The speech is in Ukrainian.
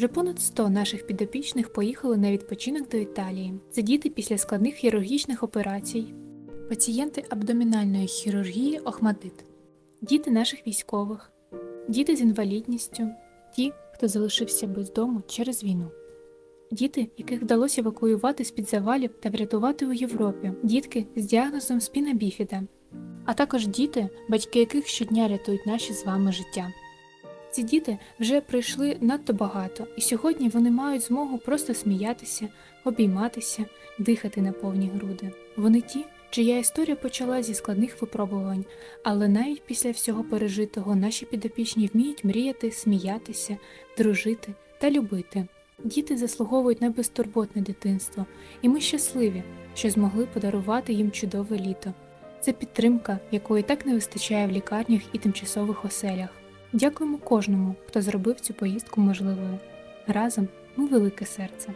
Вже понад 100 наших підопічних поїхали на відпочинок до Італії. Це діти після складних хірургічних операцій, пацієнти абдомінальної хірургії Охмадит, діти наших військових, діти з інвалідністю, ті, хто залишився без дому через війну. Діти, яких вдалося евакуювати з-під завалів та врятувати у Європі, дітки з діагнозом спіна біфіда, а також діти, батьки яких щодня рятують наші з вами життя. Ці діти вже пройшли надто багато, і сьогодні вони мають змогу просто сміятися, обійматися, дихати на повні груди. Вони ті, чия історія почала зі складних випробувань, але навіть після всього пережитого наші підопічні вміють мріяти, сміятися, дружити та любити. Діти заслуговують на безтурботне дитинство, і ми щасливі, що змогли подарувати їм чудове літо. Це підтримка, якої так не вистачає в лікарнях і тимчасових оселях. Дякуємо кожному, хто зробив цю поїздку можливою. Разом ми велике серце.